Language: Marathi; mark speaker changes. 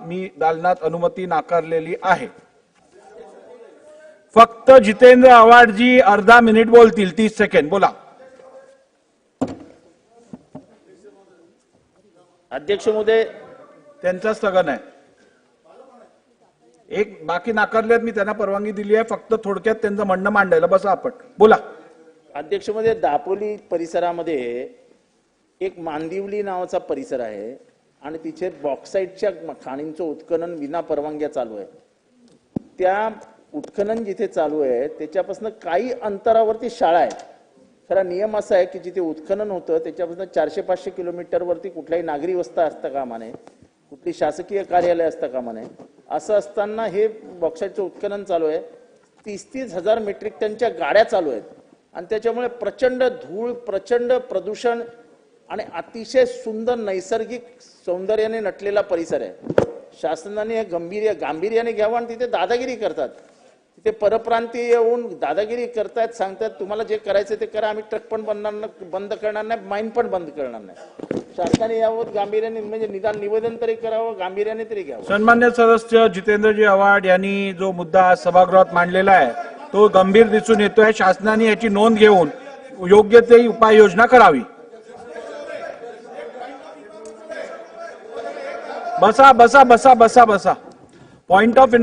Speaker 1: मी दालनात अनुमती नाकारलेली आहे. फक्त जितेंद्र आव्हाडजी अर्धा मिनिट बोलतील तीस सेकंड बोला.
Speaker 2: अध्यक्ष महोदय.
Speaker 1: त्यांचं स्थगन आहे. एक बाकी नाकारलेत मी त्यांना परवानगी दिली आहे. फक्त थोडक्यात त्यांचं म्हणणं मांडायला बसा आपण. बोला.
Speaker 2: अध्यक्ष महोदय दापोली परिसरामध्ये एक मांदिवली नावाचा परिसर आहे. आणि तिथे बॉक्साईटच्या खाणींचं उत्खनन विना परवानग्या चालू आहे. त्या उत्खनन जिथे चालू आहे त्याच्यापासून काही अंतरावरती शाळा आहे खरा नियम असा आहे की जिथे उत्खनन होतं त्याच्यापासून चारशे पाचशे किलोमीटरवरती कुठल्याही नागरी वस्ता असता कामा नये कुठली शासकीय कार्यालय असता कामा नये असं असताना हे बॉक्साईटचं उत्खनन चालू आहे. तीस तीस हजार मेट्रिक टनच्या गाड्या चालू आहेत. आणि त्याच्यामुळे प्रचंड धूळ प्रचंड प्रदूषण आणि अतिशय सुंदर नैसर्गिक सौंदर्याने नटलेला परिसर आहे. शासनाने हे गंभीर्य गांभीर्याने घ्यावं आणि तिथे दादागिरी करतात. तिथे परप्रांतीय येऊन दादागिरी करतायत सांगतात तुम्हाला जे करायचं ते करा आम्ही ट्रक पण बनणार बंद करणार नाही माईन पण बंद करणार नाही. शासनाने यावं गांभीर्याने म्हणजे निदान निवेदन तरी करावं गांभीर्याने तरी घ्यावं.
Speaker 1: सन्मान्य सदस्य जितेंद्रजी आव्हाड यांनी जो मुद्दा सभागृहात मांडलेला आहे तो गंभीर दिसून येतोय. शासनाने याची नोंद घेऊन योग्य ते उपाययोजना करावी. बसा बसा बसा बसा बसा. Point of